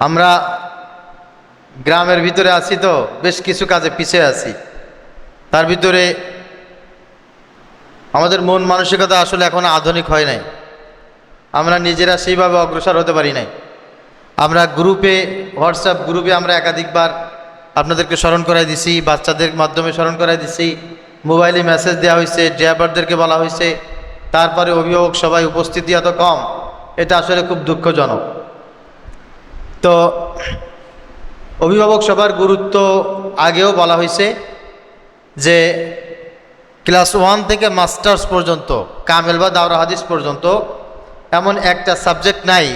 আমরা গ্রামের ভিতরে আছি তো, বেশ কিছু কাজে পিছিয়ে আছি। তার ভিতরে আমাদের মন মানসিকতা আসলে এখন আধুনিক হয় নাই। আমরা নিজেরা সেইভাবে অগ্রসর হতে পারি নাই। আমরা গ্রুপে, হোয়াটসঅ্যাপ গ্রুপে আমরা একাধিকবার আপনাদেরকে স্মরণ করাই দিছি, বাচ্চাদের মাধ্যমে স্মরণ করাই দিছি। মোবাইলে মেসেজ দেওয়া হয়েছে, ড্রাইভারদেরকে বলা হয়েছে। তারপরে অভিভাবক সবাই উপস্থিতি এত কম, এটা আসলে খুব দুঃখজনক। তো অভিভাবক সবার গুরুত্ব আগেও বলা হয়েছে যে ক্লাস ওয়ান থেকে মাস্টার্স পর্যন্ত, কামেল বা দাওরা হাদিস পর্যন্ত এমন একটা সাবজেক্ট নাই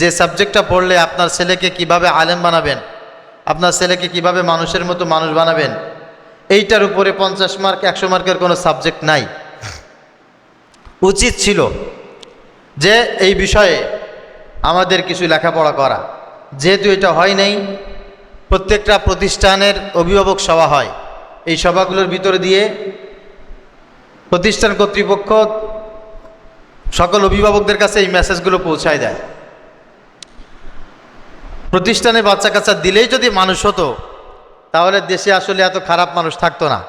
যে সাবজেক্টটা পড়লে আপনার ছেলেকে কীভাবে আলেম বানাবেন, আপনার ছেলেকে কীভাবে মানুষের মতো মানুষ বানাবেন, এইটার উপরে পঞ্চাশ মার্ক, একশো মার্কের কোনো সাবজেক্ট নাই। উচিত ছিল যে এই বিষয়ে আমাদের কিছু লেখাপড়া করা। যেহেতু এটা হয় নাই, প্রত্যেকটা প্রতিষ্ঠানের অভিভাবক সভা হয়। এই সভাগুলোর ভিতরে দিয়ে প্রতিষ্ঠান কর্তৃপক্ষ সকল অভিভাবকদের কাছে এই মেসেজগুলো পৌঁছায় দেয়। প্রতিষ্ঠানে বাচ্চা কাচ্চা দিলেই যদি মানুষ হতো, তাহলে দেশে আসলে এত খারাপ মানুষ থাকতো না।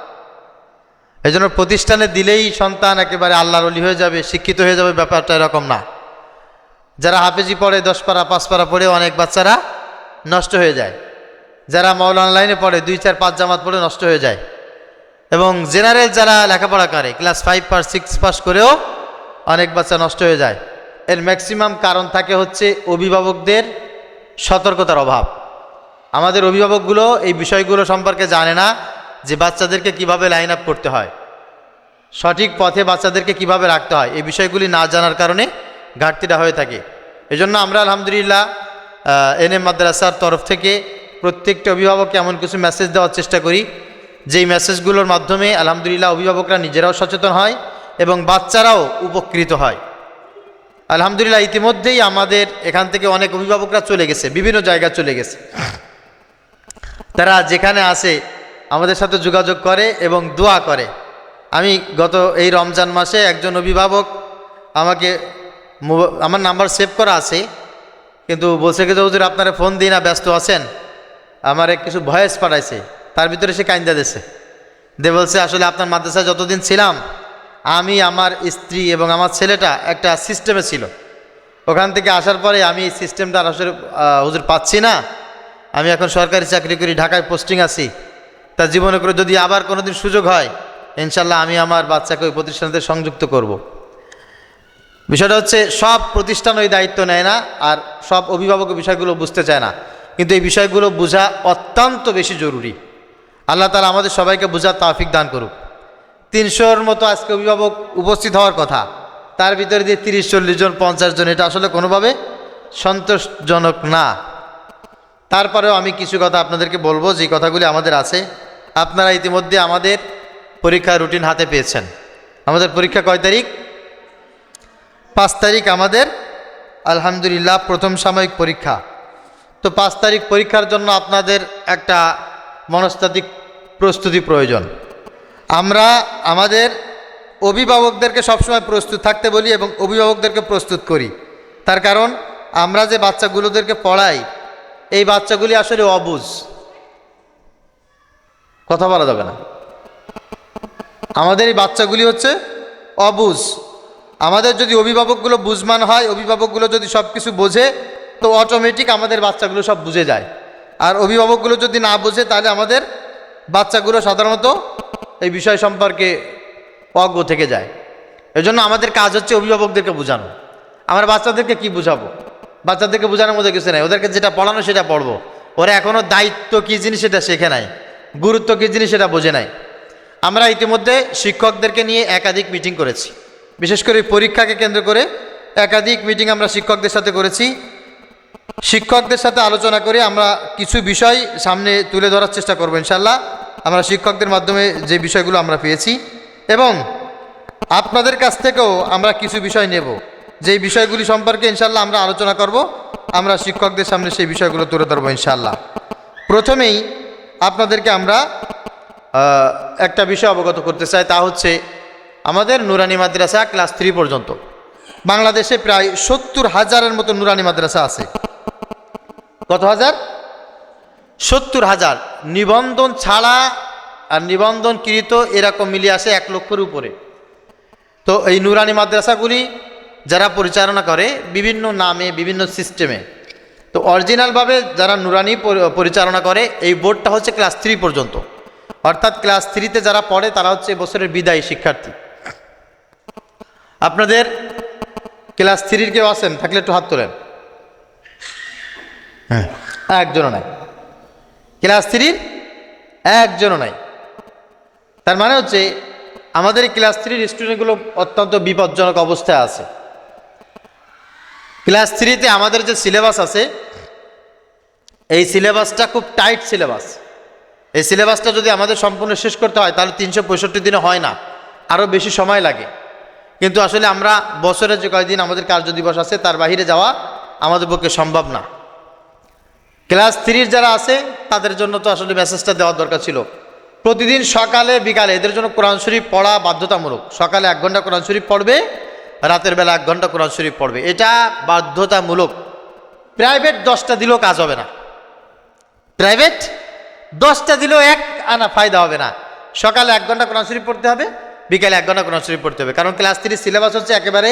এই প্রতিষ্ঠানে দিলেই সন্তান একেবারে আল্লাহর অলি হয়ে যাবে, শিক্ষিত হয়ে যাবে, ব্যাপারটা এরকম না। যারা হাফেজি পড়ে, দশ পারা, পাঁচ পারা পড়ে, অনেক বাচ্চারা নষ্ট হয়ে যায়। যারা মৌলানা লাইনে পড়ে, দুই, চার, পাঁচ জামাত পড়ে নষ্ট হয়ে যায়। এবং জেনারেল যারা লেখাপড়া করে, class five pass, six pass করেও অনেক বাচ্চা নষ্ট হয়ে যায়। এর ম্যাক্সিমাম কারণ থাকে হচ্ছে অভিভাবকদের সতর্কতার অভাব। আমাদের অভিভাবকগুলো এই বিষয়গুলো সম্পর্কে জানে না যে বাচ্চাদেরকে কীভাবে লাইন আপ করতে হয়। সঠিক পথে বাচ্চাদেরকে কীভাবে রাখতে হয়, এই বিষয়গুলি না জানার কারণে ঘাটতিটা হয়ে থাকে। এজন্য আমরা আলহামদুলিল্লাহ এন এম মাদ্রাসার তরফ থেকে প্রত্যেকটা অভিভাবককে এমন কিছু মেসেজ দেওয়ার চেষ্টা করি। যেই মেসেজগুলোর মাধ্যমে আলহামদুলিল্লাহ অভিভাবকরা নিজেরাও সচেতন হয় এবং বাচ্চারাও উপকৃত হয়। আলহামদুলিল্লাহ ইতিমধ্যেই আমাদের এখান থেকে অনেক অভিভাবকরা চলে গেছে, বিভিন্ন জায়গায় চলে গেছে। তারা যেখানে আসে আমাদের সাথে যোগাযোগ করে এবং দোয়া করে। আমি গত এই রমজান মাসে একজন অভিভাবক আমাকে আমার নাম্বার সেভ করা আছে, কিন্তু বলছে কি হুজুর, আপনারা ফোন দিই না, ব্যস্ত আছেন। আমার কিছু ভয়েস পাঠাইছে, তার ভিতরে সে কাইন্দা দিছে। দে বলছে, আসলে আপনার মাদ্রাসায় যতদিন ছিলাম, আমি, আমার স্ত্রী এবং আমার ছেলেটা একটা সিস্টেমে ছিল। ওখান থেকে আসার পরে আমি এই সিস্টেমটা আসলে হুজুর, পাচ্ছি না। আমি এখন সরকারি চাকরি করি, ঢাকায় পোস্টিং আছি। তা জীবনে করে যদি আবার কোনোদিন সুযোগ হয়, ইনশাল্লাহ আমি আমার বাচ্চাকে ওই প্রতিষ্ঠানতে সংযুক্ত করব। বিষয়টা হচ্ছে, সব প্রতিষ্ঠান ওই দায়িত্ব নেয় না আর সব অভিভাবক বিষয়গুলো বুঝতে চায় না। কিন্তু এই বিষয়গুলো বোঝা অত্যন্ত বেশি জরুরি। আল্লাহ তালা আমাদের সবাইকে বোঝার তাফিক দান করুক। তিনশোর মতো আজকে অভিভাবক উপস্থিত হওয়ার কথা, তার ভিতরে দিয়ে তিরিশ, চল্লিশ জন, পঞ্চাশ জন, এটা আসলে কোনোভাবে সন্তোষজনক না। তারপরেও আমি কিছু কথা আপনাদেরকে বলব, যে কথাগুলি আমাদের আছে। আপনারা ইতিমধ্যে আমাদের পরীক্ষার রুটিন হাতে পেয়েছেন। আমাদের পরীক্ষা কয় তারিখ? পাঁচ তারিখ আমাদের, আলহামদুলিল্লাহ, প্রথম সাময়িক পরীক্ষা। তো পাঁচ তারিখ পরীক্ষার জন্য আপনাদের একটা মনস্তাত্ত্বিক প্রস্তুতি প্রয়োজন। আমরা আমাদের অভিভাবকদেরকে সবসময় প্রস্তুত থাকতে বলি এবং অভিভাবকদেরকে প্রস্তুত করি। তার কারণ, আমরা যে বাচ্চাগুলোদেরকে পড়াই, এই বাচ্চাগুলি আসলে অবুজ। কথা বলা যাবে না। আমাদের এই বাচ্চাগুলি হচ্ছে অবুঝ আমাদের যদি অভিভাবকগুলো বুঝমান হয়, অভিভাবকগুলো যদি সব কিছু বোঝে, তো অটোমেটিক আমাদের বাচ্চাগুলো সব বুঝে যায়। আর অভিভাবকগুলো যদি না বোঝে, তাহলে আমাদের বাচ্চাগুলো সাধারণত এই বিষয় সম্পর্কে অজ্ঞ থেকে যায়। এজন্য আমাদের কাজ হচ্ছে অভিভাবকদেরকে বোঝানো। আমার বাচ্চাদেরকে কি বুঝাবো? বাচ্চাদেরকে বোঝানোর মধ্যে কিছু নেই। ওদেরকে যেটা পড়ানো সেটা পড়ব। ওরা এখনও দায়িত্ব কী জিনিস সেটা শেখে নাই। গুরুত্ব কী জিনিস সেটা বোঝে নাই। আমরা ইতিমধ্যে শিক্ষকদেরকে নিয়ে একাধিক মিটিং করেছি। বিশেষ করে পরীক্ষাকে কেন্দ্র করে একাধিক মিটিং আমরা শিক্ষকদের সাথে করেছি। শিক্ষকদের সাথে আলোচনা করে আমরা কিছু বিষয় সামনে তুলে ধরার চেষ্টা করব ইনশাল্লাহ আমরা শিক্ষকদের মাধ্যমে যে বিষয়গুলো আমরা পেয়েছি এবং আপনাদের কাছ থেকেও আমরা কিছু বিষয় নেব। যেই বিষয়গুলি সম্পর্কে ইনশাল্লাহ আমরা আলোচনা করব, আমরা শিক্ষকদের সামনে সেই বিষয়গুলো তুলে ধরবো ইনশাল্লাহ প্রথমেই আপনাদেরকে আমরা একটা বিষয় অবগত করতে চাই, তা হচ্ছে আমাদের নুরানি মাদ্রাসা ক্লাস থ্রি পর্যন্ত। বাংলাদেশে প্রায় সত্তর হাজারের মতো নুরানি মাদ্রাসা আছে। কত হাজার? সত্তর হাজার। নিবন্ধন ছাড়া আর নিবন্ধনকৃত এরকম মিলিয়ে আসে এক লক্ষের উপরে। তো এই নুরানি মাদ্রাসাগুলি যারা পরিচালনা করে, বিভিন্ন নামে, বিভিন্ন সিস্টেমে তো অরিজিনালভাবে যারা নুরানি পরিচালনা করে, এই বোর্ডটা হচ্ছে ক্লাস থ্রি পর্যন্ত। অর্থাৎ ক্লাস থ্রিতে যারা পড়ে, তারা হচ্ছে বছরের বিদায়ী শিক্ষার্থী। আপনাদের ক্লাস থ্রির কেউ আছেন? থাকলে একটু হাত তোলেন। হ্যাঁ। একজনও নাই। ক্লাস থ্রির একজনও নাই। তার মানে হচ্ছে আমাদের ক্লাস থ্রির স্টুডেন্টগুলো অত্যন্ত বিপজ্জনক অবস্থায় আছে। ক্লাস থ্রিতে আমাদের যে সিলেবাস আছে এই সিলেবাসটা খুব টাইট সিলেবাস। এই সিলেবাসটা যদি আমাদের সম্পূর্ণ শেষ করতে হয় তাহলে তিনশো পঁয়ষট্টি দিনে হয় না। আরও বেশি সময় লাগে। কিন্তু আসলে আমরা বছরে যে কয়দিন আমাদের কার্য দিবস আছে, তার বাইরে যাওয়া আমাদের পক্ষে সম্ভব না। ক্লাস থ্রির যারা আছে, তাদের জন্য তো আসলে মেসেজটা দেওয়ার দরকার ছিল। প্রতিদিন সকালে, বিকালে, এদের জন্য কোরআন শরীফ পড়া বাধ্যতামূলক। সকালে এক ঘণ্টা কোরআন শরীফ পড়বে, রাতের বেলা এক ঘণ্টা কোরআন শরীফ পড়বে। এটা বাধ্যতামূলক। প্রাইভেট দশটা দিলেও কাজ হবে না। প্রাইভেট দশটা দিলেও এক আনা ফায়দা হবে না। সকালে এক ঘণ্টা কোরআন শরীফ পড়তে হবে বিকালে এক ঘণ্টা কোরআন শরীফ পড়তে হবে। কারণ ক্লাস থ্রির সিলেবাস হচ্ছে একেবারে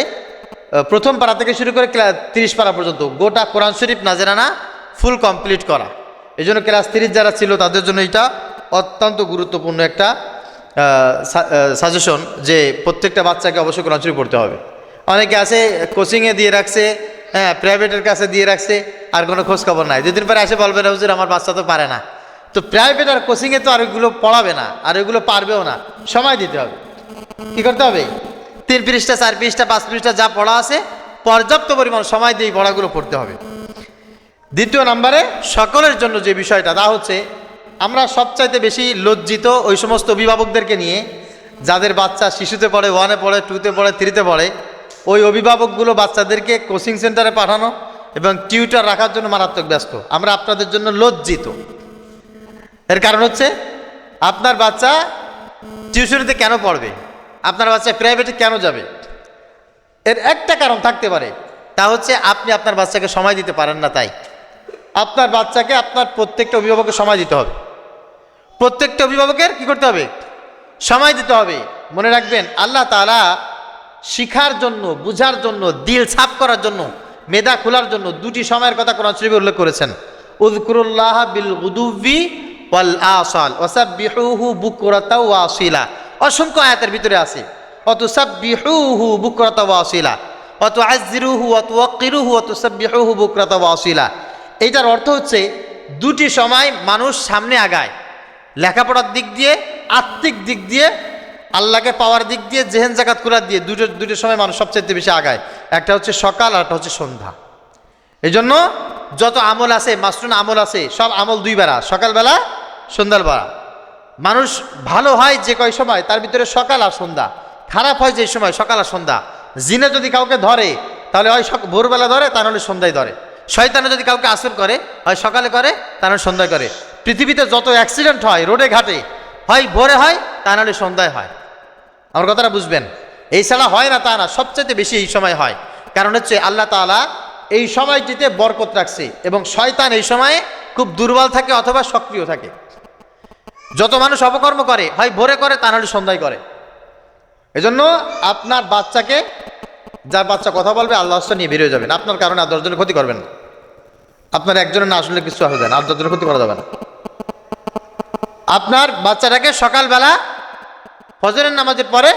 প্রথম পাড়া থেকে শুরু করে ক্লাস তিরিশ পাড়া পর্যন্ত। গোটা কোরআন শরীফ না জানা না ফুল কমপ্লিট করা। এই জন্য ক্লাস থ্রির যারা ছিল তাদের জন্য এটা অত্যন্ত গুরুত্বপূর্ণ একটা সাজেশন যে প্রত্যেকটা বাচ্চাকে অবশ্যই কোরআন শরীফ পড়তে হবে। অনেকে আছে কোচিংয়ে দিয়ে রাখছে হ্যাঁ প্রাইভেটের কাছে দিয়ে রাখছে, আর কোনো খোঁজ খবর নাই। দুদিন পরে এসে বলবে না, হুজুর, আমার বাচ্চা তো পারে না। তো প্রাইভেট আর কোচিংয়ে তো আর ওইগুলো পড়াবে না, আর ওইগুলো পারবেও না। সময় দিতে হবে। কি করতে হবে? তিন পৃষ্ঠা, চার পৃষ্ঠা, পাঁচ পৃষ্ঠা যা পড়া আছে, পর্যাপ্ত পরিমাণ সময় দিয়ে পড়াগুলো পড়তে হবে। দ্বিতীয় নম্বরে, সকলের জন্য যে বিষয়টা, তা হচ্ছে, আমরা সবচাইতে বেশি লজ্জিত ওই সমস্ত অভিভাবকদেরকে নিয়ে, যাদের বাচ্চা শিশুতে পড়ে ওয়ানে পড়ে টুতে পড়ে থ্রিতে পড়ে, ওই অভিভাবকগুলো বাচ্চাদেরকে কোচিং সেন্টারে পাঠানো এবং টিউটার রাখার জন্য মারাত্মক ব্যস্ত। আমরা আপনাদের জন্য লজ্জিত। এর কারণ হচ্ছে, আপনার বাচ্চা টিউশনিতে কেন পড়বে? আপনার বাচ্চা প্রাইভেটে কেন যাবে? এর একটা কারণ থাকতে পারে, তা হচ্ছে আপনি আপনার বাচ্চাকে সময় দিতে পারেন না তাই। আপনার বাচ্চাকে আপনার প্রত্যেকটা অভিভাবকের সময় দিতে হবে। প্রত্যেকটা অভিভাবকের কি করতে হবে? সময় দিতে হবে। মনে রাখবেন, আল্লাহ তাআলা শিখার জন্য, বুঝার জন্য, দিল ছাপ করার জন্য, মেধা খোলার জন্য দুটি সময়ের কথা কোরআন শরীফে উল্লেখ করেছেন। উযকুরুল্লাহ বিল গুদুবি ওয়াল আসাল, ওয়াসাব্বিহুহু বুকরাতা ওয়া আসিলা অসংখ্য আয়াতের ভিতরে আছে। অতুসাব্বিহুহু বুকরাতা ওয়া আসিলা অতুআজ্জিরুহু ওয়া তুওয়াক্কিরুহু ওয়া তুসাব্বিহুহু বুকরাতা ওয়া আসিলা এইটার অর্থ হচ্ছে দুটি সময় মানুষ সামনে আগায়। লেখাপড়ার দিক দিয়ে, আত্মিক দিক দিয়ে, আল্লাহকে পাওয়ার দিক দিয়ে, জেহেন জাকাত করার দিয়ে দুটো দুটো সময় মানুষ সবচেয়ে বেশি আগায়। একটা হচ্ছে সকাল আর একটা হচ্ছে সন্ধ্যা। এই জন্য যত আমল আছে মাসরুন আমল আছে, সব আমল দুই বেলা সকালবেলা সন্ধ্যাবেলা মানুষ ভালো হয় যে কয় সময়, তার ভিতরে সকাল আর সন্ধ্যা। খারাপ হয় যে সময়, সকাল আর সন্ধ্যা। জিনে যদি কাউকে ধরে, তাহলে হয় ভোরবেলা ধরে, তা নাহলে সন্ধ্যায় ধরে। শয়তানে যদি কাউকে আসর করে, হয় সকালে করে, তা নাহলে সন্ধ্যায় করে। পৃথিবীতে যত অ্যাক্সিডেন্ট হয়, রোডে ঘাটে, হয় ভোরে হয়, তা নাহলে সন্ধ্যায় হয়। আমার কথাটা বুঝবেন? এই ছাড়া হয় না তা না সবচেয়ে বেশি এই সময় হয়। কারণ হচ্ছে আল্লাহ তাআলা এই সময়টিতে বরকত রাখছে এবং শয়তান এই সময়ে খুব দুর্বল থাকে অথবা সক্রিয় থাকে। যত মানুষ অপকর্ম করে হয় ভোরে করে, তা নাহলে সন্ধ্যায় করে। এজন্য আপনার বাচ্চাকে, যার বাচ্চা কথা বলবে, আল্লাহ নিয়ে বেরিয়ে যাবেন। আপনার কারণে আর দশজনের ক্ষতি করবেন না। আপনার একজনের না আসলে কিছু আসবে না, আর দশজনের ক্ষতি করা যাবে না। আপনার বাচ্চাটাকে সকালবেলা ফজরের নামাজের পরে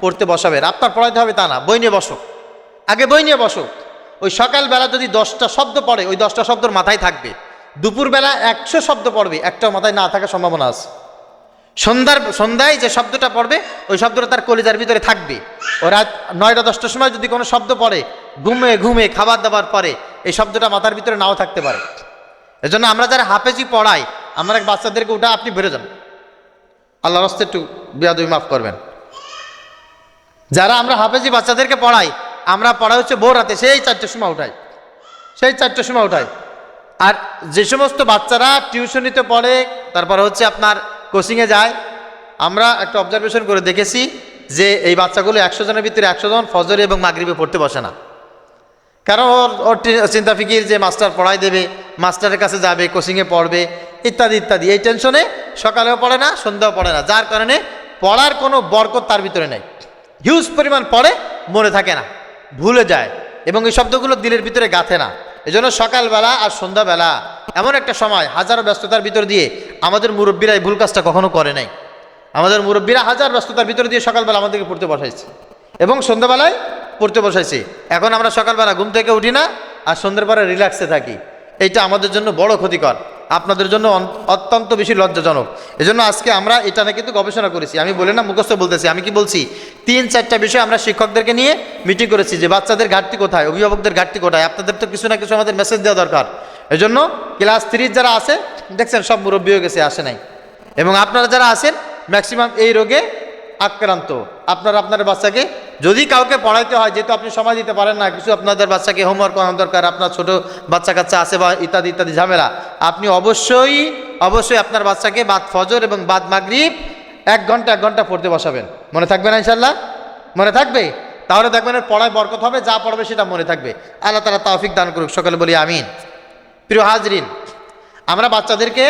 পড়তে বসাবেন। আপনার পড়াইতে হবে তা না, বই নিয়ে বসো। আগে বই নিয়ে বসো। ওই সকালবেলা যদি দশটা শব্দ পড়ে, ওই দশটা শব্দর মাথায় থাকবে। দুপুরবেলা একশো শব্দ পড়বে, একটাও মাথায় না থাকার সম্ভাবনা আছে। সন্ধ্যার, সন্ধ্যায় যে শব্দটা পড়বে, ওই শব্দটা তার কলিজার ভিতরে থাকবে। ও রাত নয়টা, দশটার সময় যদি কোনো শব্দ পড়ে, ঘুমে ঘুমে, খাবার দাবার পরে, এই শব্দটা মাথার ভিতরে নাও থাকতে পারে। এজন্য আমরা যারা হাফেজি পড়াই, আমরা এক বাচ্চাদেরকে উঠা আপনি বেরো যান। আল্লাহ রাস্তে একটু বিয়াদবি মাফ করবেন। যারা আমরা হাফেজি বাচ্চাদেরকে পড়াই, আমরা পড়াই হচ্ছে ভোর রাতে, সেই চারটের সময় উঠাই। সেই চারটের সময় উঠাই। আর যে সমস্ত বাচ্চারা টিউশনিতে পড়ে, তারপর হচ্ছে আপনার কোচিংয়ে যায়, আমরা একটা অবজারভেশন করে দেখেছি যে এই বাচ্চাগুলো একশো জনের ভিতরে একশো জন ফজরে এবং মাগরিবে পড়তে বসে না। কারণ ওর ওর চিন্তা ফিকির যে মাস্টার পড়াই দেবে, মাস্টারের কাছে যাবে কোচিংয়ে পড়বে, ইত্যাদি ইত্যাদি। এই টেনশনে সকালেও পড়ে না, সন্ধ্যাও পড়ে না। যার কারণে পড়ার কোনো বরকত তার ভিতরে নেই। হিউজ পরিমাণ পড়ে মনে থাকে না, ভুলে যায় এবং এই শব্দগুলো দিলের ভিতরে গাঁথে না। এজন্য সকালবেলা আর সন্ধ্যাবেলা এমন একটা সময়, হাজার ব্যস্ততার ভিতর দিয়ে আমাদের মুরব্বীরা এই ভুল কাজটা কখনো করে নাই। আমাদের মুরব্বীরা হাজার ব্যস্ততার ভিতর দিয়ে সকালবেলা আমাদেরকে পড়তে বসাইছে এবং সন্ধ্যাবেলায় পড়তে বসাইছে। এখন আমরা সকালবেলা ঘুম থেকে উঠি না আর সন্ধ্যার পরে রিল্যাক্সে থাকি। এইটা আমাদের জন্য বড় ক্ষতিকর। আপনাদের জন্য অত্যন্ত বেশি লজ্জাজনক। এজন্য আজকে আমরা এটা নিয়ে কিন্তু গবেষণা করেছি। আমি বলে না, মুখস্থ বলতেছি। আমি কি বলছি? তিন, চারটা বিষয় আমরা শিক্ষকদেরকে নিয়ে মিটিং করেছি যে বাচ্চাদের ঘাটতি কোথায়, অভিভাবকদের ঘাটতি কোথায়। আপনাদের তো কিছু না কিছু আমাদের মেসেজ দেওয়া দরকার। এজন্য ক্লাস থ্রির যারা আছে, দেখছেন সব মুরব্বী হয়ে গেছে, আসে নাই। এবং আপনারা যারা আছেন ম্যাক্সিমাম এই রোগে আক্রান্ত। আপনার আপনার বাচ্চাকে যদি কাউকে পড়াইতে হয়, যেহেতু আপনি সময় দিতে পারেন না, কিছু আপনাদের বাচ্চাকে হোমওয়ার্ক করানো দরকার, আপনার ছোট বাচ্চা কাচ্চা আছে বা ইত্যাদি ইত্যাদি ঝামেলা, আপনি অবশ্যই অবশ্যই আপনার বাচ্চাকে বাদ ফজর এবং বাদ মাগরিব এক ঘণ্টা এক ঘণ্টা পড়তে বসাবেন। মনে থাকবে না ইনশাল্লাহ মনে থাকবে? তাহলে দেখবেন পড়ায় বরকত হবে, যা পড়বে সেটা মনে থাকবে। আল্লাহ তালা তাওফিক দান করুক, সকালে বলি আমিন। প্রিয় হাজরিন, আমরা বাচ্চাদেরকে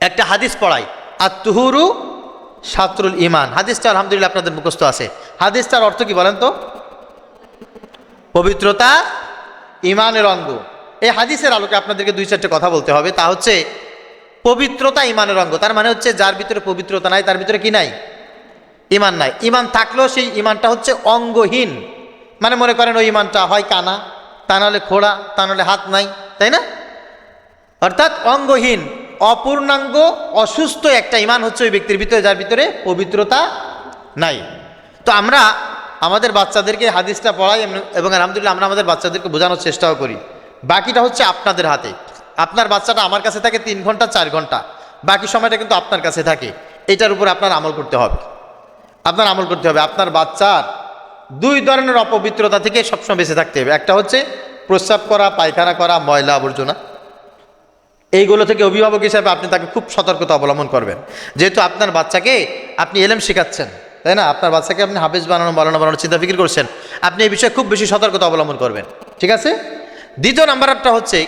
একটা হাদিস পড়াই আর তুহুরু সাতরুল ইমান হাদিসটা আলহামদুলিল্লাহ আপনাদের মুখস্থ আছে। হাদিসটার অর্থ কি বলেন তো? পবিত্রতা ইমানের অঙ্গ। এই হাদিসের আলোকে আপনাদেরকে দুই চারটে কথা বলতে হবে। তা হচ্ছে, পবিত্রতা ইমানের অঙ্গ। তার মানে হচ্ছে, যার ভিতরে পবিত্রতা নাই, তার ভিতরে কি নাই? ইমান নাই। ইমান থাকলেও সেই ইমানটা হচ্ছে অঙ্গহীন। মানে মনে করেন, ওই ইমানটা হয় কানা, তা নাহলে খোড়া, তা নাহলে হাত নাই, তাই না? অর্থাৎ অঙ্গহীন। অপূর্ণাঙ্গ, অসুস্থ একটা ইমান হচ্ছে ওই ব্যক্তির ভিতরে, যার ভিতরে পবিত্রতা নাই। তো আমরা আমাদের বাচ্চাদেরকে হাদিসটা পড়াই এবং আলহামদুলিল্লাহ আমরা আমাদের বাচ্চাদেরকে বোঝানোর চেষ্টাও করি। বাকিটা হচ্ছে আপনাদের হাতে। আপনার বাচ্চাটা আমার কাছে থাকে তিন ঘণ্টা, চার ঘণ্টা। বাকি সময়টা কিন্তু আপনার কাছে থাকে। এটার উপর আপনার আমল করতে হবে। আপনার আমল করতে হবে। আপনার বাচ্চার দুই ধরনের অপবিত্রতা থেকে সবসময় বেঁচে থাকতে হবে। একটা হচ্ছে প্রস্রাব করা, পায়খানা করা, ময়লা আবর্জনা। এইগুলো থেকে অভিভাবক হিসাবে আপনি তাকে খুব সতর্কতা অবলম্বন করবেন। যেহেতু আপনার বাচ্চাকে আপনি এলেম শেখাচ্ছেন, তাই না? আপনার বাচ্চাকে আপনি হাফেজ বানানো বানানো বানানোর চিন্তা ফিকির করছেন, আপনি এই বিষয়ে খুব বেশি সতর্কতা অবলম্বন করবেন। ঠিক আছে? দ্বিতীয় নাম্বারটা হচ্ছে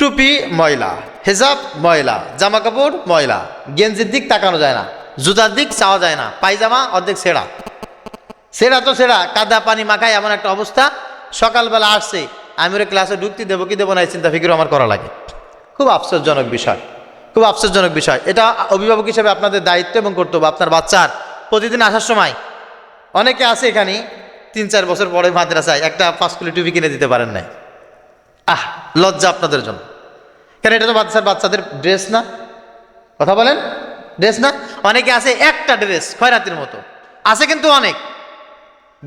টুপি ময়লা, হেজাব ময়লা জামা কাপড় ময়লা, গেঞ্জির দিক তাকানো যায় না, জুতার দিক চাওয়া যায় না, পায়জামা অর্ধেক সেরা সেরা তো সেরা কাদা, পানি, মাখায় এমন একটা অবস্থা সকালবেলা আসছে আমি ওর ক্লাসে ঢুকতে দেবো, কি দেবো না এই চিন্তা ফিকির আমার করা লাগে। খুব আফসোসজনক বিষয়, খুব আফসোসজনক বিষয়। এটা অভিভাবক হিসেবে আপনাদের দায়িত্ব এবং কর্তব্য, আপনার বাচ্চার প্রতিদিন আসার সময়। অনেকে আছে এখানে, তিন চার বছর পরে মাদ্রাসায় একটা পাঁচকুলি টুপি কিনে দিতে পারেন নাই। আহ, লজ্জা আপনাদের জন্য। কেন এটা তো বাচ্চার বাচ্চাদের ড্রেস না? কথা বলেন? ড্রেস না? অনেকে আছে একটা ড্রেস খয়রাতির মতো। আছে কিন্তু অনেক।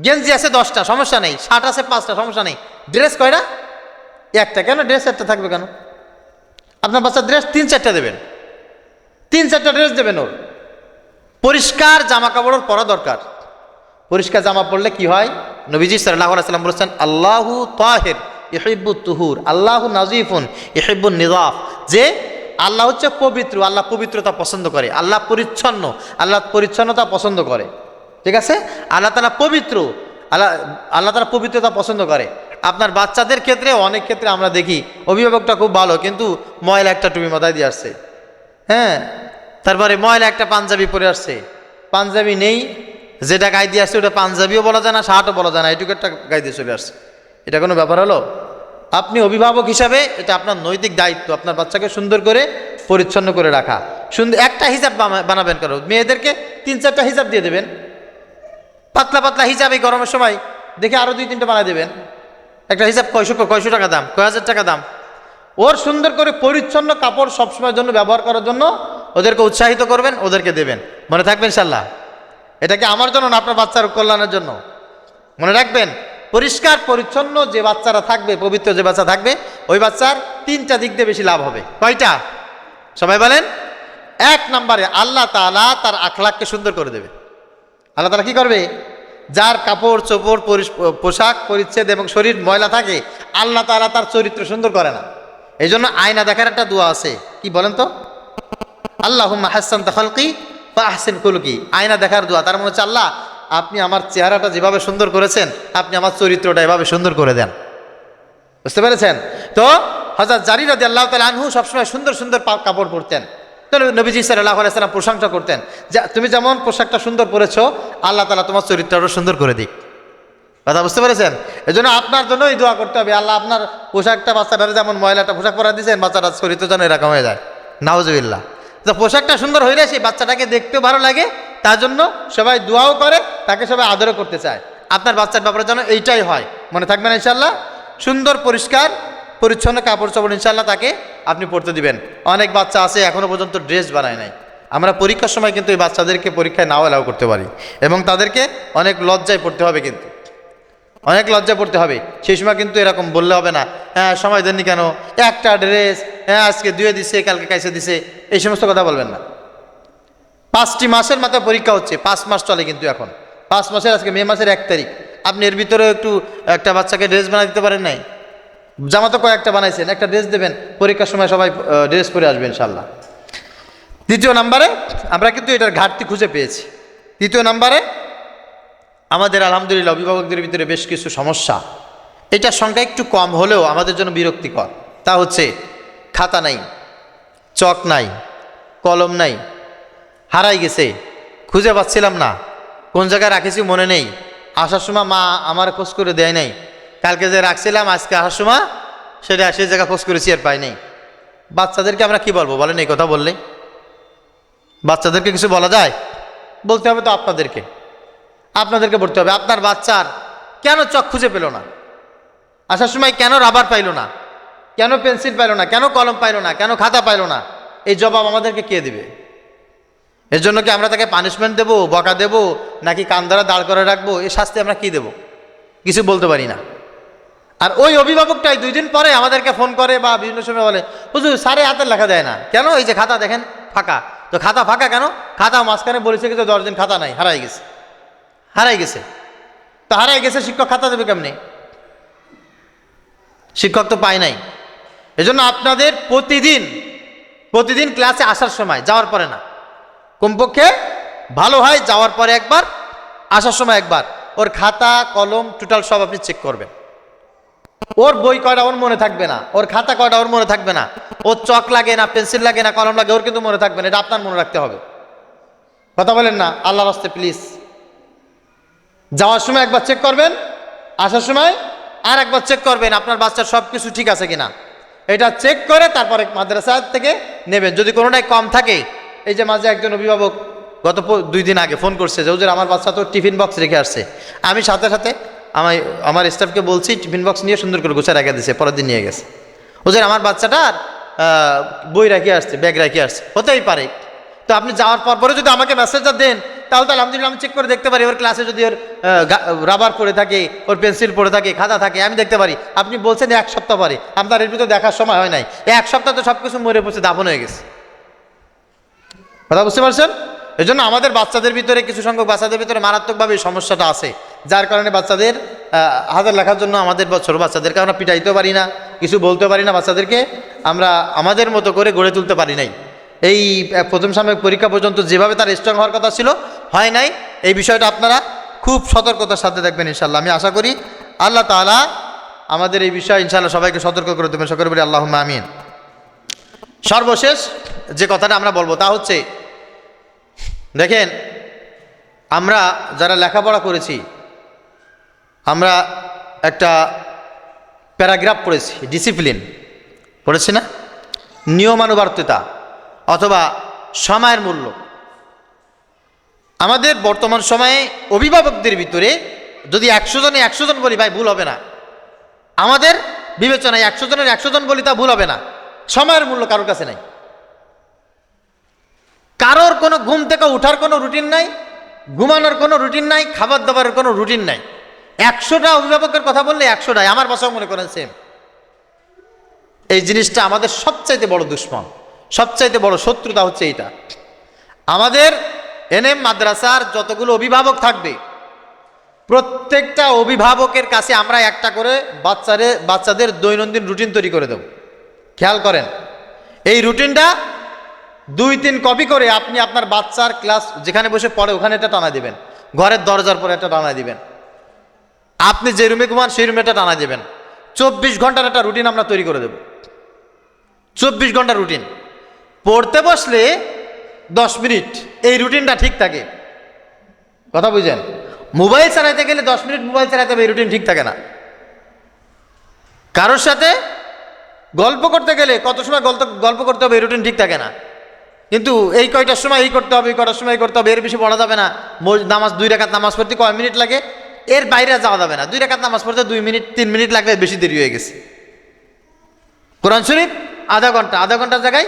গেঞ্জি আছে দশটা, সমস্যা নেই। শার্ট আছে পাঁচটা, সমস্যা নেই। ড্রেস কয়টা? একটা। কেন ড্রেস একটা থাকবে কেন? আপনার বাচ্চার ড্রেস তিন চারটা দেবেন। তিন চারটা ড্রেস দেবেন ওর। পরিষ্কার জামা কাপড় পরা দরকার। পরিষ্কার জামা পরলে কি হয়? নবীজি সাল্লাহ সাল্লাম বলেছেন, আল্লাহু তাহের ইহিব্বু তুহুর। আল্লাহু নাজিফুন ইহিব্বু নিজাফ যে আল্লাহ হচ্ছে পবিত্র, আল্লাহ পবিত্রতা পছন্দ করে, আল্লাহ পরিচ্ছন্ন, আল্লাহ পরিচ্ছন্নতা পছন্দ করে। ঠিক আছে? আল্লাহ তালা পবিত্র। আল্লাহ আল্লাহ তালা পবিত্রতা পছন্দ করে। আপনার বাচ্চাদের ক্ষেত্রে অনেক ক্ষেত্রে আমরা দেখি, অভিভাবকটা খুব ভালো, কিন্তু ময়লা একটা টুপি মাথায় দিয়ে আসছে। হ্যাঁ? তারপরে ময়লা একটা পাঞ্জাবি পরে আসছে। পাঞ্জাবি নেই, যেটা গায়ে দিয়ে আসছে ওটা পাঞ্জাবিও বলা যায় না, শার্টও বলা যায় না, এটুকু একটা গায়ে দিয়ে চলে আসছে। এটা কোনো ব্যাপার হলো? আপনি অভিভাবক হিসাবে এটা আপনার নৈতিক দায়িত্ব, আপনার বাচ্চাকে সুন্দর করে, পরিচ্ছন্ন করে রাখা। সুন্দর একটা হিসাব বানা- বানাবেন করো। মেয়েদেরকে তিন চারটা হিসাব দিয়ে দেবেন। পাতলা পাতলা হিসাব এই গরমের সময় দেখে আরও দুই তিনটা বানায় দেবেন। একটা হিসাব কয়শো কয়শো টাকা দাম, কয় হাজার টাকা দাম। ওর সুন্দর করে পরিচ্ছন্ন কাপড় সবসময়ের জন্য ব্যবহার করার জন্য ওদেরকে উৎসাহিত করবেন, ওদেরকে দেবেন। মনে থাকবেন সাল্লাহ এটা কি আমার জন্য না আপনার বাচ্চার কল্যাণের জন্য? মনে রাখবেন, পরিষ্কার, পরিচ্ছন্ন যে বাচ্চারা থাকবে, পবিত্র যে বাচ্চা থাকবে, ওই বাচ্চার তিনটা দিক দিয়ে বেশি লাভ হবে। কয়টা? সবাই বলেন? এক নম্বরে আল্লাহ তাআলা তার আখলাককে সুন্দর করে দেবে আল্লাহ তারা কি করবে? যার কাপড়, চোপড় পোশাক, পরিচ্ছেদ এবং শরীর ময়লা থাকে, আল্লাহ তাআলা তার চরিত্র সুন্দর করে না। এই জন্য আয়না দেখার একটা দোয়া আছে। কি বলেন তো? আল্লাহ হাসান তখলকি বা আহসেন কুলকি। আয়না দেখার দোয়া। তার মনে হচ্ছে আল্লাহ, আপনি আমার চেহারাটা যেভাবে সুন্দর করেছেন, আপনি আমার চরিত্রটা এভাবে সুন্দর করে দেন। বুঝতে পেরেছেন? তো হজরত জারি রাজি আল্লাহ তাল আনহু সবসময় সুন্দর সুন্দর কাপড় পরতেন। তো নবীজি সাল্লাহ আলাইসাল্লাম প্রশংসা করতেন যা তুমি যেমন পোশাকটা সুন্দর পরেছো, আল্লাহ তালা তোমার চরিত্রটা সুন্দর করে দিক। কথা বুঝতে পেরেছেন? এই জন্য আপনার জন্যই দোয়া করতে হবে, আল্লাহ আপনার পোশাকটা, বাচ্চাটারে যেমন ময়লাটা পোশাক পরা দিয়েছেন বাচ্চাটা চরিত্র যেন এরকম হয়ে যায়। নাওজবিল্লা তো পোশাকটা সুন্দর হইলে সেই বাচ্চাটাকে দেখতেও ভালো লাগে, তার জন্য সবাই দোয়াও করে, তাকে সবাই আদরও করতে চায়। আপনার বাচ্চার ব্যাপারে যেন এইটাই হয়। মনে থাকবেন ইনশাল্লাহ সুন্দর, পরিষ্কার, পরিচ্ছন্ন কাপড় চোপড় ইনশাল্লাহ তাকে আপনি পড়তে দিবেন। অনেক বাচ্চা আছে এখনও পর্যন্ত ড্রেস বানায় নাই। আমরা পরীক্ষার সময় কিন্তু এই বাচ্চাদেরকে পরীক্ষায় নাও এলাও করতে পারি। এবং তাদেরকে অনেক লজ্জায় পড়তে হবে কিন্তু। অনেক লজ্জা পড়তে হবে। সেই সময় কিন্তু এরকম বললে হবে না হ্যাঁ সময় দেননি কেন? একটা ড্রেস হ্যাঁ আজকে দুয়ে দিছে, কালকে কাইসে দিছে। এই সমস্ত কথা বলবেন না। পাঁচটি মাসের মাথায় পরীক্ষা হচ্ছে, পাঁচ মাস চলে কিন্তু এখন। পাঁচ মাসের, আজকে মে মাসের এক তারিখ। আপনি এর ভিতরে একটু একটা বাচ্চাকে ড্রেস বানা দিতে পারেন নাই? জামা তো কয়েকটা বানাইছেন, একটা ড্রেস দেবেন, পরীক্ষার সময় সবাই ড্রেস পরে আসবে ইনশাল্লাহ দ্বিতীয় নাম্বারে, আমরা কিন্তু এটার ঘাটতি খুঁজে পেয়েছি। তৃতীয় নাম্বারে, আমাদের আলহামদুলিল্লাহ অভিভাবকদের ভিতরে বেশ কিছু সমস্যা। এটার সংখ্যা একটু কম হলেও আমাদের জন্য বিরক্তিকর। তা হচ্ছে, খাতা নাই, চক নাই, কলম নাই, হারাই গেছে, খুঁজে পাচ্ছিলাম না, কোন জায়গায় রাখেছি মনে নেই, আসার সময় মা আমার খোঁজ করে দেয় নাই কালকে যে রাখছিলাম, আজকে আসার সময় সেটা সেই জায়গা খোঁজ করেছি আর পাই নাই বাচ্চাদেরকে আমরা কি বলব? বলেন এই কথা বললে বাচ্চাদেরকে কিছু বলা যায়? বলতে হবে তো আপনাদেরকে। আপনাদেরকে বলতে হবে, আপনার বাচ্চার কেন চক খুঁজে পেল না? আসার সময় কেন রাবার পাইলো না? কেন পেন্সিল পাইলো না? কেন কলম পাইলো না? কেন খাতা পাইলো না? এই জবাব আমাদেরকে কে দিবে? এর জন্য কি আমরা তাকে পানিশমেন্ট দেবো, বকা দেবো, নাকি কান ধরা দাঁড় করে রাখব? এই শাস্তি আমরা কি দেব? কিছু বলতে পারি না। আর ওই অভিভাবকটাই দুই দিন পরে আমাদেরকে ফোন করে বা বিভিন্ন সময় বলে, হুজুর সারে হাতের লেখা দেয় না। কেন? এই যে খাতা দেখেন, ফাঁকা। তো খাতা ফাঁকা কেন? খাতা মাঝখানে বলেছে কিন্তু দশ দিন খাতা নাই, হারাই গেছে। হারাই গেছে। তো হারাই গেছে, শিক্ষক খাতা দেবে কেমনি? শিক্ষক তো পায় নাই। এজন্য আপনাদের প্রতিদিন প্রতিদিন ক্লাসে আসার সময়, যাওয়ার পরে না। কমপক্ষে ভালো হয় যাওয়ার পরে একবার, আসার সময় একবার। ওর খাতা, কলম, টোটাল সব আপনি চেক করবেন। ওর বই কয়টা ওর মনে থাকবে না, ওর খাতা কয়টা ওর মনে থাকবে না, ওর চক লাগে না, পেন্সিল লাগে না, কলম লাগে, ওর কিন্তু মনে থাকবে না, এটা আপনার মনে রাখতে হবে। কথা বলেন না আল্লাহ রাস্তে প্লিজ যাওয়ার সময় একবার চেক করবেন, আসার সময় আর একবার চেক করবেন, আপনার বাচ্চার সব কিছু ঠিক আছে কিনা। এটা চেক করে তারপরে মাদ্রাসা থেকে নেবেন। যদি কোনোটাই কম থাকে, এই যে মাঝে একজন অভিভাবক গত দুই দিন আগে ফোন করছে, যে ওদের আমার বাচ্চা তো টিফিন বক্স রেখে আসছে। আমি সাথে সাথে আমি আমার স্টাফকে বলছি, টিফিন বক্স নিয়ে সুন্দর করে গুছা রেখে দিয়েছে পরের দিন নিয়ে গেছে। ওদের আমার বাচ্চাটার বই রেখে আসছে ব্যাগ রেখে আসছে, হতেই পারে। তো আপনি যাওয়ার পর পরে যদি আমাকে মেসেজটা দেন, তাহলে তো আলহামদুলিল্লাহ আমি চেক করে দেখতে পারি, ওর ক্লাসে যদি ওর রাবার পড়ে থাকে, ওর পেন্সিল পড়ে থাকে, খাতা থাকে, আমি দেখতে পারি। আপনি বলছেন এক সপ্তাহ পরে, আপনার এর ভিতরে দেখার সময় হয় নাই। এক সপ্তাহ তো সব কিছু মরে পড়ছে, দাফন হয়ে গেছে। কথা বুঝতে পারছেন? এই জন্য আমাদের বাচ্চাদের ভিতরে, কিছু সংখ্যক বাচ্চাদের ভিতরে মারাত্মকভাবে সমস্যাটা আছে। যার কারণে বাচ্চাদের হাতের লেখার জন্য আমাদের ছোট বাচ্চাদেরকে আমরা পিটাইতেও পারি না, কিছু বলতেও পারি না, বাচ্চাদেরকে আমরা আমাদের মতো করে গড়ে তুলতে পারি নাই। এই প্রথম সাময়িক পরীক্ষা পর্যন্ত যেভাবে তার স্ট্রং হওয়ার কথা ছিল, হয় নাই। এই বিষয়টা আপনারা খুব সতর্কতার সাথে দেখবেন ইনশাল্লাহ আমি আশা করি আল্লাহ তাআলা আমাদের এই বিষয়ে ইনশাল্লাহ সবাইকে সতর্ক করে দেবেন। সকলে বলি আল্লাহ আমিন। সর্বশেষ যে কথাটা আমরা বলব তা হচ্ছে, দেখেন, আমরা যারা লেখাপড়া করেছি আমরা একটা প্যারাগ্রাফ পড়েছি ডিসিপ্লিন পড়েছি না? নিয়মানুবর্তিতা অথবা সময়ের মূল্য। আমাদের বর্তমান সময়ে অভিভাবকদের ভিতরে যদি একশো জনে একশো জন বলি, ভাই, ভুল হবে না। আমাদের বিবেচনায় একশো জনের একশো জন বলি, তা ভুল হবে না। সময়ের মূল্য কারোর কাছে নাই। কারোর কোনো ঘুম থেকে উঠার কোনো রুটিন নাই, ঘুমানোর কোনো রুটিন নাই খাবার দাবারের কোনো রুটিন নাই। একশোটা অভিভাবকের কথা বললে একশোটাই, আমার বাসাও মনে করেন সেম এই জিনিসটা আমাদের সবচাইতে বড় দুশ্মন, সবচাইতে বড় শত্রুতা হচ্ছে এইটা। আমাদের এনএম মাদ্রাসার যতগুলো অভিভাবক থাকবে, প্রত্যেকটা অভিভাবকের কাছে আমরা একটা করে বাচ্চারে, বাচ্চাদের দৈনন্দিন রুটিন তৈরি করে দেব। খেয়াল করেন, এই রুটিনটা দুই তিন কপি করে আপনি আপনার বাচ্চার ক্লাস যেখানে বসে পড়ে, ওখানে এটা টানা দেবেন। ঘরের দরজার পরে একটা টানা দিবেন। আপনি যে রুমে ঘুমান, সেই রুমেটা টানা দেবেন। চব্বিশ ঘণ্টার একটা রুটিন আমরা তৈরি করে দেব। চব্বিশ ঘণ্টা রুটিন। পড়তে বসলে দশ মিনিট, এই রুটিনটা ঠিক থাকে। কথা বুঝছেন? মোবাইল চালাইতে গেলে দশ মিনিট মোবাইল চালাইতে হবে, এই রুটিন ঠিক থাকে না। কারোর সাথে গল্প করতে গেলে কত সময় গল্প গল্প করতে হবে, এই রুটিন ঠিক থাকে না। কিন্তু এই কয়টার সময় এই করতে হবে, এই কটার সময় করতে হবে, এর বেশি পড়া যাবে না। নামাজ দুই রেখাত নামাজ পড়তে কয় মিনিট লাগে? এর বাইরে যাওয়া যাবে না। দুই রেখাত নামাজ পড়তে দুই মিনিট, তিন মিনিট লাগবে বেশি দেরি হয়ে গেছে। কোরআন শরীফ, আধা ঘণ্টা, আধা ঘণ্টার জায়গায়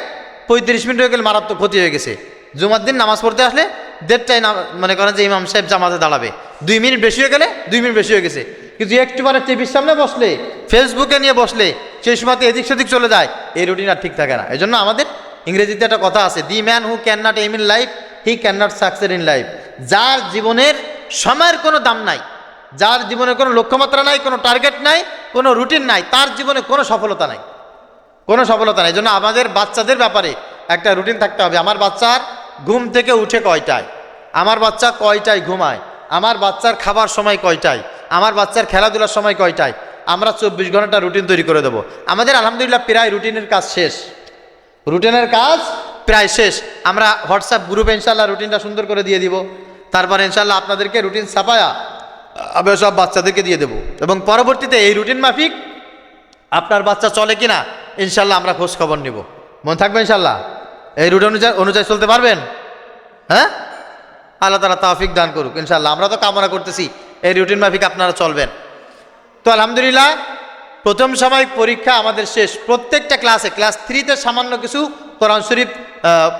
পঁয়ত্রিশ মিনিট হয়ে গেলে মারাত্মক ক্ষতি হয়ে গেছে। জুমার দিন নামাজ পড়তে আসলে দেড়টায় মনে করেন যে ইমাম সাহেব জামাতে দাঁড়াবে। দুই মিনিট বেশি হয়ে গেলে দুই মিনিট বেশি হয়ে গেছে। কিন্তু একটু পরে টিভির সামনে বসলে, ফেসবুকে নিয়ে বসলে, সেই সময়তে এদিক সেদিক চলে যায়। এই রুটিন আর ঠিক থাকে না। এই জন্য আমাদের ইংরেজিতে একটা কথা আছে the man who can not aim in life he can not succeed in life যার জীবনের সময়ের কোনো দাম নাই। যার জীবনে কোনো লক্ষ্যমাত্রা নাই, কোনো টার্গেট নাই, কোনো রুটিন নাই, তার জীবনে কোনো সফলতা নাই। কোনো সফলতা নাই। জন্য আমাদের বাচ্চাদের ব্যাপারে একটা রুটিন থাকতে হবে। আমার বাচ্চার ঘুম থেকে উঠে কয়টায়? আমার বাচ্চা কয়টায় ঘুমায়? আমার বাচ্চার খাবার সময় কয়টায়? আমার বাচ্চার খেলাধুলার সময় কয়টায়? আমরা চব্বিশ ঘণ্টা রুটিন তৈরি করে দেবো। আমাদের আলহামদুলিল্লাহ প্রায় রুটিনের কাজ শেষ। রুটিনের কাজ প্রায় শেষ। আমরা হোয়াটসঅ্যাপ গ্রুপে ইনশাল্লাহ রুটিনটা সুন্দর করে দিয়ে দিব। তারপর ইনশাল্লাহ আপনাদেরকে রুটিন ছাপায়া আমরা সব বাচ্চাদেরকে দিয়ে দেবো। এবং পরবর্তীতে এই রুটিন মাফিক আপনার বাচ্চা চলে কিনা, ইনশাল্লাহ আমরা খোঁজ খবর নিব। মনে থাকবে ইনশাল্লাহ? এই রুট অনুযায়ী অনুযায়ী চলতে পারবেন? হ্যাঁ? আল্লাহ তালা তাফিক দান করুক, ইনশাল্লাহ। আমরা তো কামনা করতেছি, এই রুটিন মাফিক আপনারা চলবেন। তো আলহামদুলিল্লাহ, প্রথম সময় পরীক্ষা আমাদের শেষ। প্রত্যেকটা ক্লাসে, ক্লাস থ্রিতে সামান্য কিছু কোরআন শরীফ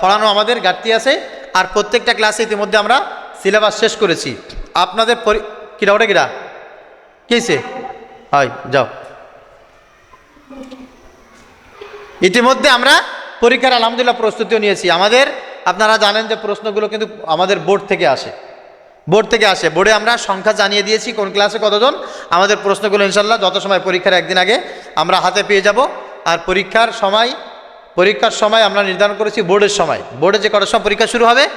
পড়ানো আমাদের ঘাটতি আছে। আর প্রত্যেকটা ক্লাসে ইতিমধ্যে আমরা সিলেবাস শেষ করেছি। আপনাদের কিরা, ওটা কিরা? কিসে হয়, যাও। ইতিমধ্যে আমরা পরীক্ষার আলহামদুলিল্লাহ প্রস্তুতিও নিয়েছি। আমাদের, আপনারা জানেন যে প্রশ্নগুলো কিন্তু আমাদের বোর্ড থেকে আসে। বোর্ড থেকে আসে। বোর্ডে আমরা সংখ্যা জানিয়ে দিয়েছি, কোন ক্লাসে কতজন। আমাদের প্রশ্নগুলো ইনশাল্লাহ যত সময় পরীক্ষার একদিন আগে আমরা হাতে পেয়ে যাব। আর পরীক্ষার সময় পরীক্ষার সময় আমরা নির্ধারণ করেছি বোর্ডের সময়। বোর্ডে যে কটার সময় পরীক্ষা শুরু হবে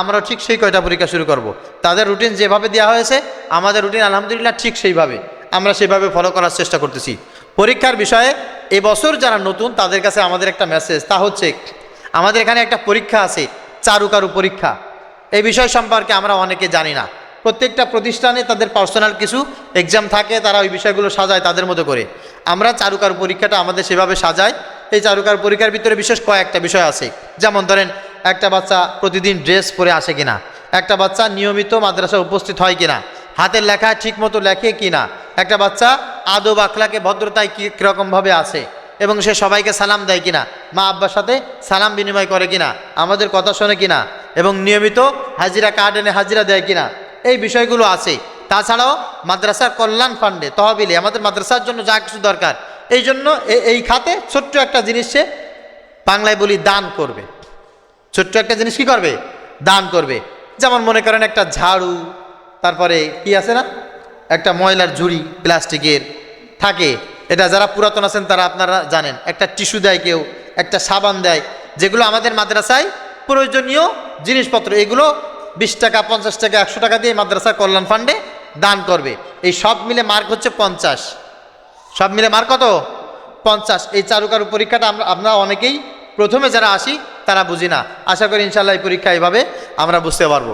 আমরাও ঠিক সেই কয়টা পরীক্ষা শুরু করব। তাদের রুটিন যেভাবে দেওয়া হয়েছে, আমাদের রুটিন আলহামদুলিল্লাহ ঠিক সেইভাবে। আমরা সেভাবে ফলো করার চেষ্টা করতেছি। পরীক্ষার বিষয়ে এবছর যারা নতুন, তাদের কাছে আমাদের একটা মেসেজ তা হচ্ছে, আমাদের এখানে একটা পরীক্ষা আছে, চারুকারু পরীক্ষা। এই বিষয় সম্পর্কে আমরা অনেকে জানি না। প্রত্যেকটা প্রতিষ্ঠানে তাদের পার্সোনাল কিছু এক্সাম থাকে, তারা ওই বিষয়গুলো সাজায় তাদের মতো করে। আমরা চারুকারু পরীক্ষাটা আমাদের সেভাবে সাজাই এই চারুকার পরীক্ষার ভিতরে বিশেষ কয়েকটা বিষয় আছে। যেমন ধরেন, একটা বাচ্চা প্রতিদিন ড্রেস পরে আসে কিনা? একটা বাচ্চা নিয়মিত মাদ্রাসায় উপস্থিত হয় কিনা? হাতের লেখা ঠিক মতো লেখে কিনা? একটা বাচ্চা আদব আখলাকে, ভদ্রতায় কী কীরকমভাবে আছে? এবং সে সবাইকে সালাম দেয় কিনা? মা আব্বার সাথে সালাম বিনিময় করে কিনা? আমাদের কথা শোনে কিনা? এবং নিয়মিত হাজিরা কার্ড এনে হাজিরা দেয় কিনা? এই বিষয়গুলো আছে। তাছাড়াও মাদ্রাসার কল্যাণ ফান্ডে তহবিলে, আমাদের মাদ্রাসার জন্য যা কিছু দরকার এই জন্য এই খাতে ছোট্ট একটা জিনিস সে বাংলায় বলি দান করবে। ছোট্ট একটা জিনিস কি করবে? দান করবে। যেমন মনে করেন একটা ঝাড়ু, তারপরে কি আছে না? একটা ময়লার ঝুড়ি প্লাস্টিকের থাকে। এটা যারা পুরাতন আছেন তারা আপনারা জানেন। একটা টিস্যু দেয় কেউ, একটা সাবান দেয়। যেগুলো আমাদের মাদ্রাসায় প্রয়োজনীয় জিনিসপত্র। এগুলো বিশ টাকা, পঞ্চাশ টাকা, একশো টাকা দিয়ে মাদ্রাসার কল্যাণ ফান্ডে দান করবে। এই সব মিলে মার্ক হচ্ছে পঞ্চাশ। সব মিলে মার কত? পঞ্চাশ। এই চারুকারু পরীক্ষাটা আমরা আমরা অনেকেই প্রথমে যারা আসি, তারা বুঝি না। আশা করি ইনশাল্লাহ এই পরীক্ষা এইভাবে আমরা বুঝতে পারব।